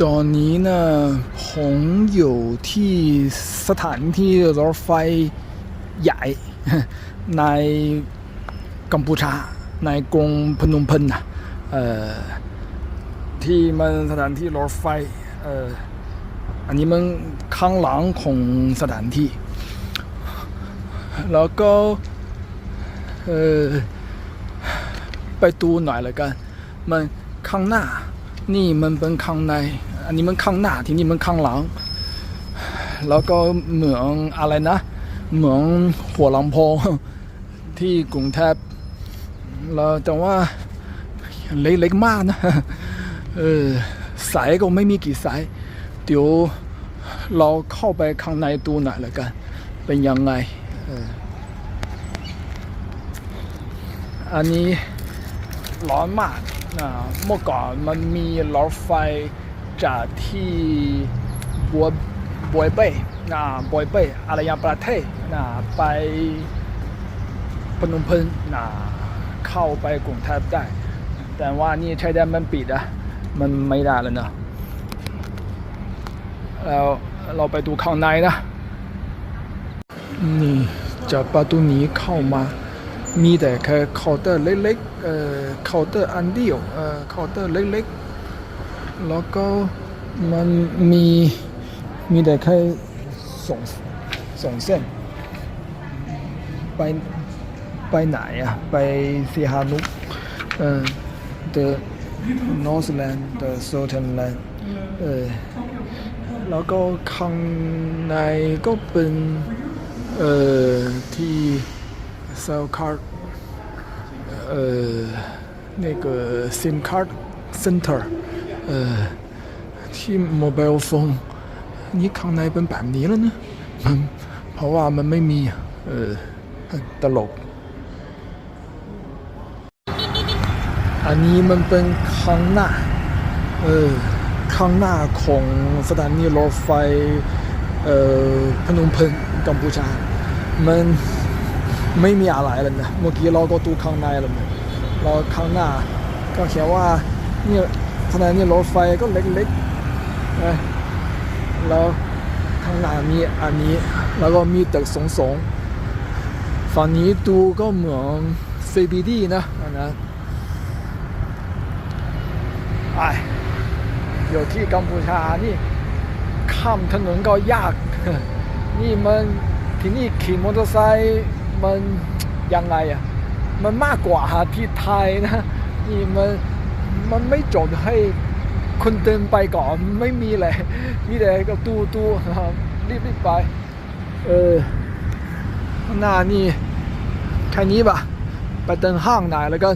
ตอนนี้นะผมอยู่ที่สถานที่รถไฟใหญ่ในกัมพูชา ในกรุงพนมเปญนะเอ่อที่มันสถานที่รถไฟเอ่ออันนี้มันข้างหลังของสถานที่ แล้วก็เออไปดูหน่อยล้วกัน มันข้างหน้า นี่มันเป็นข้างใน อันนี้มันข้างหน้าที่นี่มันข้างหลัง แล้วก็เหมืองอะไรนะ เหมืองหัวลำโพงที่กรุงเทพเราแต่ว่าเล็กๆมากนะ เออสายก็ไม่มีกี่สาย เดี๋ยวเราเข้าไปข้างในดูหน่อยแล้วกัน เป็นยังไงอันนี้ร้อนมาก เมื่อก่อนมันมีรถไฟจากที่บัวบัวเป้นะบัวเป้อารยประเทศนะไปพนมเปญนะเข้าไปกรุงเทพได้ แต่ว่านี่ชายแดนมันปิดอะมันไม่ได้แล้วนะแล้วเราไปดูข้างในนะนี่จากประตูนี้เข้ามา มีแต่แค่เคาน์เตอร์เล็กๆเอ่อเคาน์เตอร์อันเดียวเอ่อเคาน์เตอร์เล็กๆ แล้วก็มันมีมีแต่แค่สองสองเส้น ไปไปไหนอะไปซีฮานุกเอ่อ the Northland the Southern Land เออแล้วก็ข้างในก็เป็นเอ่อที่ เซลคาร์ดเอ่อ那个 SIM card center เอ่อที่ mobile phone นี่ข้างในเป็นแบบนี้แล้วนะมันเพราะว่ามันไม่มีเออตลก อันนี้มันเป็นข้างหน้าเออข้างหน้าของสถานีรถไฟเอ่อพนมเปญกัมพูชามัน ไม่มีอะไรเลยนะเมื่อกี้เราก็ดูข้างในแล้วนะเราข้างหน้า ก็เขียนว่าเนี่ยสถานีรถไฟก็เล็กๆนะแล้วข้างหน้ามีอันนี้แล้วก็มีตึกสงสงๆฝั่งนี้ดูก็เหมือน CBD นะนนะไออยู่ที่กัมพูชานี่ข้ามถนนก็ยาก นี่มันที่นี่ขี่มอเตอร์ไซค์ มันยังไงอะมันมากกว่าที่ไทยนะนี่มันมันไม่จอดให้คนเดินไปก่อนไม่มีเลยมีแต่ก็ตู้ตู้นะครับรีบรีบไปเออข้างหน้านี่แค่นี้ปะไปเดินห้างไหนแล้วกัน